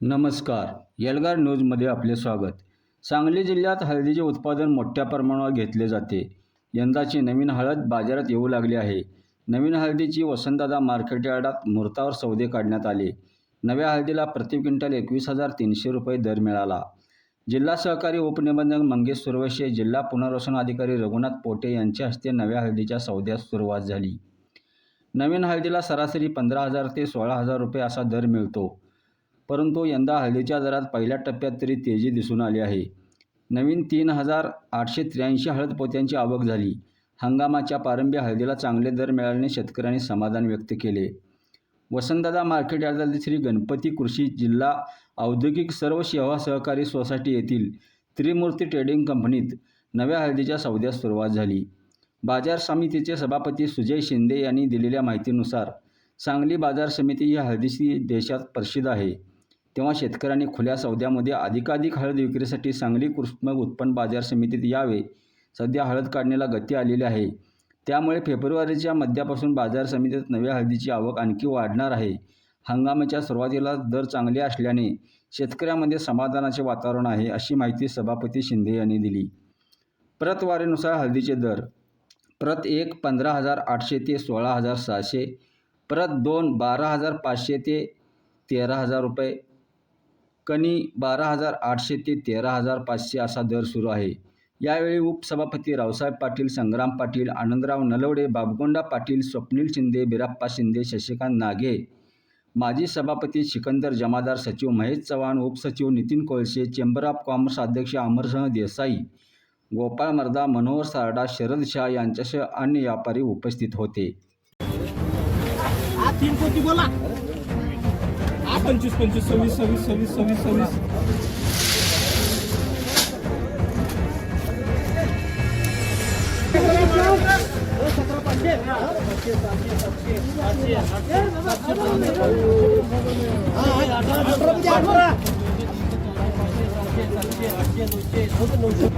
नमस्कार. येलगार न्यूजमध्ये आपले स्वागत. सांगली जिल्ह्यात हळदीचे उत्पादन मोठ्या प्रमाणावर घेतले जाते. यंदाची नवीन हळद बाजारात येऊ लागली आहे. नवीन हळदीची वसंतदादा मार्केट यार्डात मुहूर्तावर सौदे काढण्यात आले. नव्या हळदीला प्रति क्विंटल एकवीस हजार तीनशे रुपये दर मिळाला. जिल्हा सहकारी उपनिबंधक मंगेश सुरवशे जिल्हा पुनर्वसन अधिकारी रघुनाथ पोटे यांच्या हस्ते नव्या हळदीच्या सौद्यास सुरुवात झाली. नवीन हळदीला सरासरी पंधरा हजार ते सोळा हजार रुपये असा दर मिळतो. परंतु यंदा हळदीच्या दरात पहिल्या टप्प्यात तरी तेजी दिसून आली आहे. नवीन तीन हजार आठशे त्र्याऐंशी हळद पोत्यांची आवक झाली. हंगामाच्या प्रारंभी हळदीला चांगले दर मिळाल्याने शेतकऱ्यांनी समाधान व्यक्त केले. वसंतदादा मार्केट यार्डातील श्री गणपती कृषी जिल्हा औद्योगिक सर्व सेवा सहकारी सोसायटी येथील त्रिमूर्ती ट्रेडिंग कंपनीत नव्या हळदीच्या सौद्यास सुरुवात झाली. बाजार समितीचे सभापती सुजय शिंदे यांनी दिलेल्या माहितीनुसार सांगली बाजार समिती ही हळदीची देशात प्रसिद्ध आहे. तेव्हा शेतकऱ्यांनी खुल्या सौद्यामध्ये अधिकाधिक हळद विक्रीसाठी सांगली कृष्ण उत्पन्न बाजार समितीत यावे. सध्या हळद काढण्याला गती आलेली आहे. त्यामुळे फेब्रुवारीच्या मध्यापासून बाजार समितीत नव्या हळदीची आवक आणखी वाढणार आहे. हंगामाच्या सुरुवातीला दर चांगले असल्याने शेतकऱ्यांमध्ये समाधानाचे वातावरण आहे अशी माहिती सभापती शिंदे यांनी दिली. प्रतवारीनुसार हळदीचे दर. प्रत एक पंधरा हजार आठशे ते सोळा हजार सहाशे. प्रत दोन बारा हजार पाचशे ते तेरा हजार रुपये. कनी बारा हजार आठशे ते तेरा हजार पाचशे असा दर सुरू आहे. यावेळी उपसभापती रावसाहेब पाटील संग्राम पाटील आनंदराव नलवडे बाबगोंडा पाटील स्वप्नील शिंदे बिराप्पा शिंदे शशिकांत नागे माजी सभापती सिकंदर जमादार सचिव महेश चव्हाण उपसचिव Nitin Kolshe chamber of commerce अध्यक्ष अमरसिंह देसाई गोपाळ मर्दा मनोहर सारडा शरद शाह यांच्यासह अन्य व्यापारी उपस्थित होते. बोला. पंचवीस पंचवीस सव्वीस सव्वीस सव्वीस सव्वीस सव्वीस. नऊशे नऊशे